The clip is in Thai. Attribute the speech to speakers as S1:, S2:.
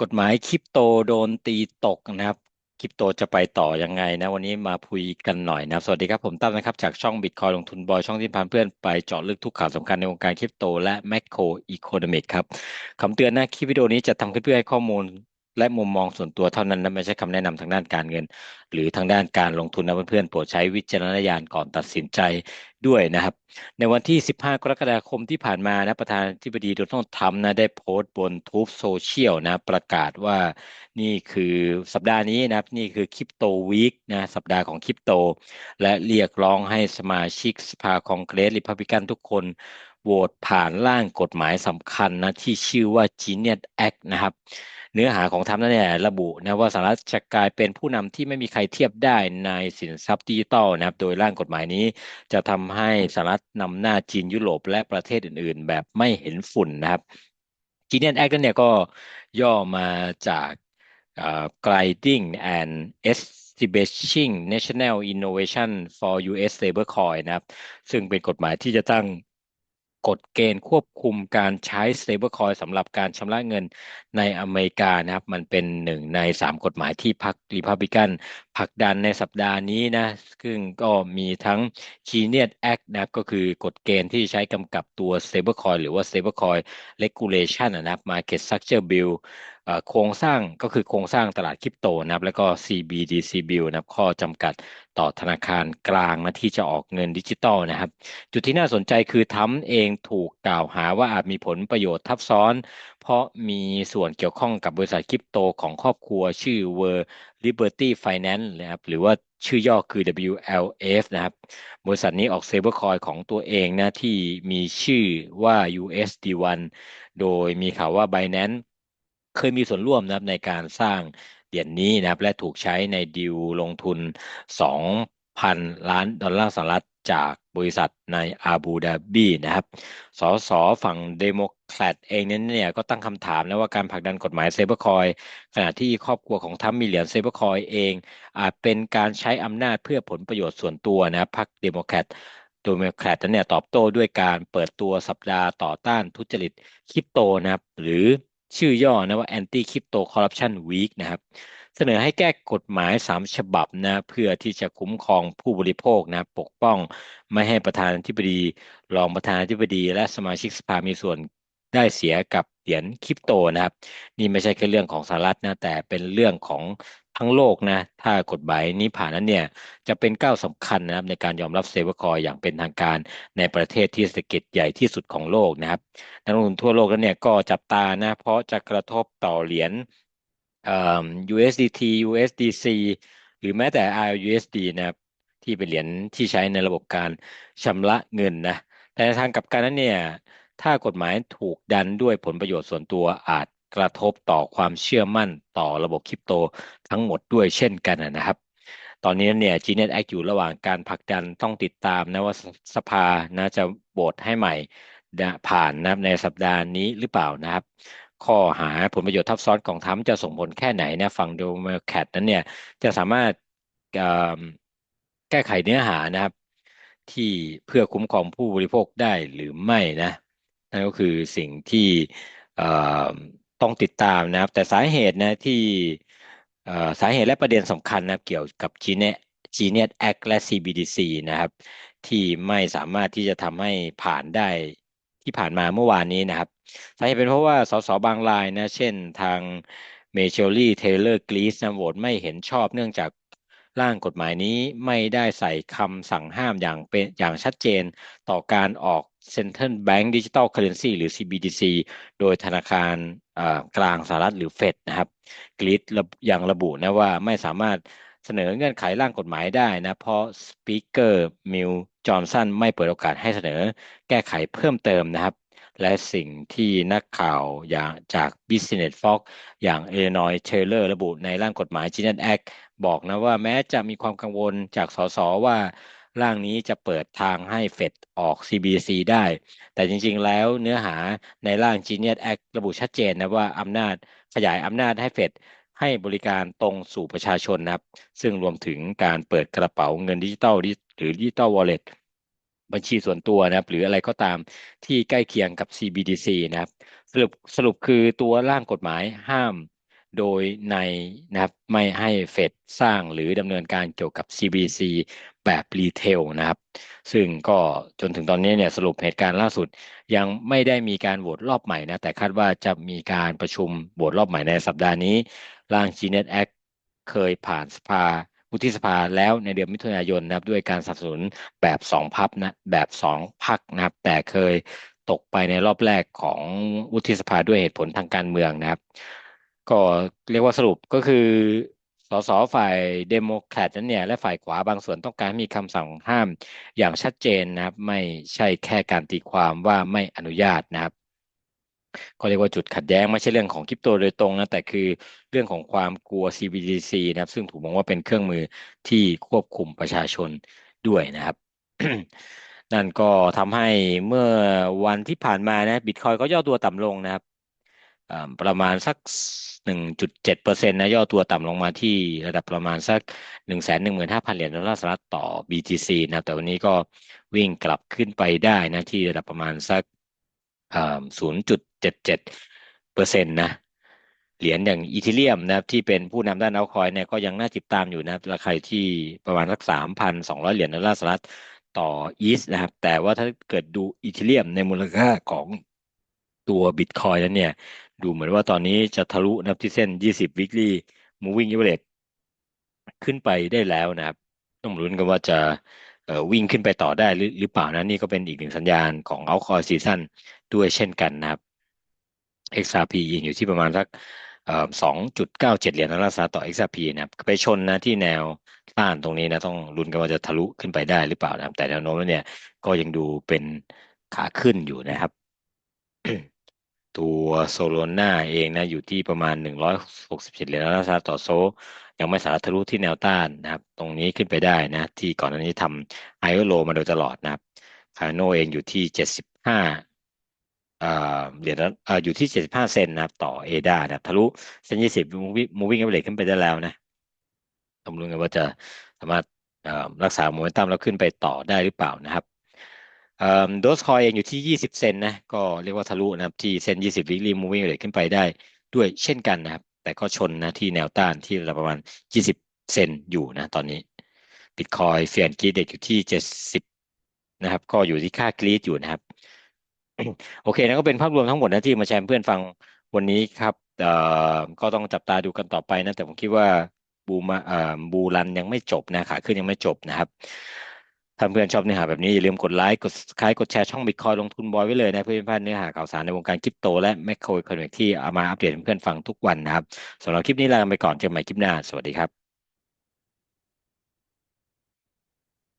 S1: กฎหมายคริปโตโดนตีตกนะครับคริปโตจะไปต่อยังไงนะ วันนี้มาคุยกันหน่อยนะสวัสดีครับผมตั้มนะครับ จากช่องบิตคอยลงทุนบอยช่องที่พานเพื่อนไปเจาะลึกทุกข่าวสำคัญในวงการคริปโตและแมคโครอีโคโนมิกครับคำเตือนนะคลิปวิดีโอนี้จะทำขึ้นเพื่อให้ข้อมูล และมุมมองส่วนตัวเท่านั้นนะไม่ใช่คำแนะนำทางด้านการเงิน หรือทางด้านการลงทุนนะเพื่อนๆโปรดใช้วิจารณญาณก่อนตัดสินใจด้วยนะครับ ในวันที่ 15 กรกฎาคมที่ผ่านมานะประธานาธิบดีโดนัลด์ทรัมป์นะได้โพสต์บนทูบโซเชียลนะประกาศว่านี่คือสัปดาห์นี้นะครับนี่คือคริปโตวีคนะสัปดาห์ของคริปโต และเรียกร้องให้สมาชิกสภาคองเกรสริพับลิกันทุกคน โหวตผ่านร่างกฎหมายสำคัญนะที่ชื่อว่า Genius Act นะครับ เนื้อหาของทรัมป์นั้นเนี่ยระบุนะว่าสหรัฐจะกลายเป็นผู้นำที่ไม่มีใครเทียบได้ในสินทรัพย์ดิจิทัลนะครับ โดยร่างกฎหมายนี้จะทำให้สหรัฐนำหน้าจีนยุโรปและประเทศอื่น ๆ แบบไม่เห็นฝุ่นนะครับ Genius Act นั้นเนี่ยก็ย่อมาจาก Gliding and Establishing National Innovation for U.S. Stablecoin นะครับ ซึ่งเป็นกฎหมายที่จะตั้ง กฎเกณฑ์ควบคุมการใช้ stablecoin สำหรับการชำระเงินในอเมริกานะครับ มันเป็นหนึ่งในสามกฎหมายที่พรรครีพับลิกันผลักดันในสัปดาห์นี้นะ ซึ่งก็มีทั้ง Genius Act นะครับก็คือกฎเกณฑ์ที่ใช้กำกับตัว stablecoin หรือว่า stablecoin regulation นะครับ market structure bill โครงสร้างก็คือโครงสร้างตลาดคริปโตนะครับ แล้วก็ CBDC bill นะครับข้อจำกัดต่อธนาคารกลางนะที่จะออกเงินดิจิตอลนะครับ จุดที่น่าสนใจคือทั้มเองถูกกล่าวหาว่าอาจมีผลประโยชน์ทับซ้อน เพราะมีส่วนเกี่ยวข้องกับบริษัทคริปโตของครอบครัวชื่อ World Liberty Finance นะครับหรือว่าชื่อย่อคือ WLF นะครับ บริษัทนี้ออกเซเบอร์คอยของตัวเองนะที่มีชื่อว่า USD1 โดยมีข่าวว่า Binance เคยมีส่วนร่วมนะครับในการสร้างเหรียญนนี้นะครับและถูกใช้ในดีลลงทุน 2,000 ล้านดอลลาร์สหรัฐจากบริษัทในอาบูดาบีนะครับ สสฝั่งเดโมแครตเองนั้นเนี่ยก็ตั้งคำถามนะว่าการผลักดันกฎหมายเซเบอร์คอยขณะที่ครอบครัวของทัมมีเหรียญเซเบอร์คอยเองอาจเป็นการใช้อำนาจเพื่อผลประโยชน์ส่วนตัวนะพรรคเดโมแครตโดยเมแครตนั้นเนี่ยตอบโต้ด้วยการเปิดตัวสัปดาห์ต่อต้านทุจริตคริปโตนะครับหรือ ชื่อย่อนะว่า Anti Crypto Corruption Week นะครับ เสนอให้แก้กฎหมายสามฉบับนะเพื่อที่จะคุ้มครองผู้บริโภคนะปกป้องไม่ให้ประธานาธิบดี รองประธานาธิบดี และสมาชิกสภามีส่วนได้เสียกับเหรียญคริปโตนะครับ นี่ไม่ใช่แค่เรื่องของสหรัฐนะแต่เป็นเรื่องของทั้งโลกนะ ถ้ากฎหมายนี้ผ่านนั้นเนี่ย จะเป็นก้าวสำคัญนะครับในการยอมรับเซเวอร์คอยอย่างเป็นทางการในประเทศที่เศรษฐกิจใหญ่ที่สุดของโลกนะครับนักลงทุนทั่วโลกนั้นเนี่ยก็จับตานะ เพราะจะกระทบต่อเหรียญ USDT USDC หรือแม้แต่ RUSD นะครับที่เป็นเหรียญที่ใช้ในระบบการชำระเงินนะแต่ในทางกลับกันนั้นเนี่ยถ้ากฎหมายถูกดันด้วยผลประโยชน์ส่วนตัวอาจ กระทบต่อความเชื่อมั่นต่อระบบคริปโตทั้งหมดด้วยเช่นกันนะครับ ตอนนี้เนี่ย Genius Act อยู่ระหว่างการผลักดันต้องติดตามนะว่าสภานะจะโหวตให้ใหม่ผ่านนะในสัปดาห์นี้หรือเปล่านะครับ ข้อหาผลประโยชน์ทับซ้อนของทัมจะส่งผลแค่ไหนนะฝั่งโดมแคทนั้นเนี่ยจะสามารถแก้ไขเนื้อหานะครับ ที่เพื่อคุ้มครองผู้บริโภคได้หรือไม่นะนั่นก็คือสิ่งที่ ต้องติดตามนะครับ แต่สาเหตุนะที่สาเหตุและประเด็นสำคัญนะเกี่ยวกับ Genius Genius Act และ CBDC นะครับ ที่ไม่สามารถที่จะทำให้ผ่านได้ที่ผ่านมาเมื่อวานนี้นะครับสาเหตุเป็นเพราะว่าสสบางรายนะ เช่นทางเมเชลลี่เทเลอร์กรีสนะโหวตไม่เห็นชอบเนื่องจากร่างกฎหมายนี้ไม่ได้ใส่คำสั่งห้ามอย่างเป็นอย่างชัดเจนต่อการออก Central Bank Digital Currency หรือ CBDC โดยธนาคาร กลางสหรัฐหรือเฟดนะครับกรีดยังระบุนะว่าไม่สามารถเสนอเงื่อนไขร่างกฎหมายได้นะเพราะสปีกเกอร์มิลจอห์นสันไม่เปิดโอกาสให้เสนอแก้ไขเพิ่มเติมนะครับ และสิ่งที่นักข่าวอย่างจาก Business Fox อย่างเอนอยเทเลอร์ระบุในร่างกฎหมาย Genius Act บอกนะว่าแม้จะมีความกังวลจากสสว่า ร่างนี้จะเปิดทางให้เฟดออก CBC ได้ แต่จริงๆแล้วเนื้อหาในร่าง Genius Act ระบุชัดเจนนะว่าอำนาจขยายอำนาจให้เฟดให้บริการตรงสู่ประชาชนนะครับ ซึ่งรวมถึงการเปิดกระเป๋าเงินดิจิตอลหรือดิจิตอลวอลเล็ตบัญชีส่วนตัวนะครับ หรืออะไรก็ตามที่ใกล้เคียงกับ CBDC นะครับ สรุปสรุปคือตัวร่างกฎหมายห้าม โดยในนะครับไม่ให้เฟดสร้างหรือดำเนินการเกี่ยวกับ CBC แบบรีเทลนะครับ ซึ่งก็จนถึงตอนนี้เนี่ยสรุปเหตุการณ์ล่าสุด ยังไม่ได้มีการโหวตรอบใหม่นะ แต่คาดว่าจะมีการประชุมโหวตรอบใหม่ในสัปดาห์นี้ ร่าง Gnet Act เคยผ่านสภาวุฒิสภาแล้วในเดือนมิถุนายนนะครับ ด้วยการสนับสนุนแบบสองพับนะแบบสองพักนะครับ แต่เคยตกไปในรอบแรกของวุฒิสภาด้วยเหตุผลทางการเมืองนะครับ ก็เรียกว่าสรุปก็คือ สสฝ่ายเดโมแครตนั้นเนี่ยและฝ่ายขวาบางส่วนต้องการมีคำสั่งห้ามอย่างชัดเจนนะครับ ไม่ใช่แค่การตีความว่าไม่อนุญาตนะครับก็เรียกว่าจุดขัดแย้งไม่ใช่เรื่องของคริปโตโดยตรงนะแต่คือเรื่องของความกลัว CBDC นะครับ ซึ่งถูกมองว่าเป็นเครื่องมือที่ควบคุมประชาชนด้วยนะครับ นั่นก็ทำให้เมื่อวันที่ผ่านมานะบิตคอยก็ย่อตัวต่ำลงนะครับ ประมาณสัก 1.7เปอร์เซ็นะย่อตัวต่ำลงมาที่ระดับประมาณสัก 1 1 5 0 0 0 เหรียญดอลลาร์สหรัฐต่อ BTC นะแต่วันนี้ก็วิ่งกลับขึ้นไปได้นะที่ระดับประมาณสัก 0.77เปอร์เซ็นะเหรียญอย่างอีทิเลียมนะครับที่เป็นผู้นำด้านเอาคอยเนี่ยก็ยังน่าติดตามอยู่นะราคาที่ประมาณสัก 3,200 เหรียญดอลลาร์สหรัฐต่ออีสนะครับ แต่ว่าถ้าเกิดดูอีทิเลียมในมูลค่าของตัวบิตคอยนั้นเนี่ย ดูเหมือนว่าตอนนี้จะทะลุนับที่เส้น 20 weekly moving average ขึ้นไปได้แล้วนะครับ ต้องลุ้นกันว่าจะวิ่งขึ้นไปต่อได้หรือเปล่านะนี่ก็เป็นอีกหนึ่งสัญญาณของเอาคอซีซั่นด้วยเช่นกันนะครับ XRP อยู่ที่ประมาณสักสองจุดเก้าเจ็ดเหรียญดอลลาร์สหรัฐต่อ XRP นะครับไปชนนะที่แนวต้านตรงนี้นะต้องลุ้นกันว่าจะทะลุขึ้นไปได้หรือเปล่านะครับ แต่แนวโน้มเนี่ยก็ยังดูเป็นขาขึ้นอยู่นะครับ ตัวโซโลนาเองนะอยู่ที่ประมาณ 167 เหรียญดอลลาร์สหรัฐต่อโซ ยังไม่สามารถทะลุที่แนวต้านนะครับ ตรงนี้ขึ้นไปได้นะ ที่ก่อนหน้านี้ทำไฮโลมาโดยตลอดนะครับคาโนเองอยู่ที่ 75เหรียญอยู่ที่ 75 เซนนะครับ ต่อเอดานะทะลุเส้น20 moving average ขึ้นไปได้แล้วนะต้องรู้กันว่าจะสามารถรักษาโมเมนตัมแล้วขึ้นไปต่อได้หรือเปล่านะครับ โดสคอยเองอยู่ที่ 20 เซนนะก็เรียกว่าทะลุนะครับที่เส้น20 weekly moving average ขึ้นไปได้ด้วยเช่นกันนะครับ แต่ก็ชนนะที่แนวต้านที่ระดับประมาณ 20 เซนอยู่นะตอนนี้บิตคอยเฟียนกรีดเด็กอยู่ที่ 70 นะครับ ก็อยู่ที่ค่ากรีดอยู่นะครับ โอเคนะก็เป็นภาพรวมทั้งหมดนะที่มาแชร์เพื่อนฟังวันนี้ครับเอ่อก็ต้องจับตาดูกันต่อไปนะแต่ผมคิดว่าบูมาเอ่อบูรันยังไม่จบนะขาขึ้นยังไม่จบนะครับ ถ้าเพื่อนชอบเนื้อหาแบบนี้อย่าลืมกดไลค์กดคล้ายกดแชร์ช่องบิตคอยลงทุนบอยไว้เลยนะเพื่อนพลาดเนื้อหาข่าวสารในวงการคริปโตและแมคโครอีโคโนมิกที่เอามาอัปเดตเพื่อนฟังทุกวันนะครับสำหรับคลิปนี้ลาไปก่อนเจอกันใหม่คลิปหน้าสวัสดีครับ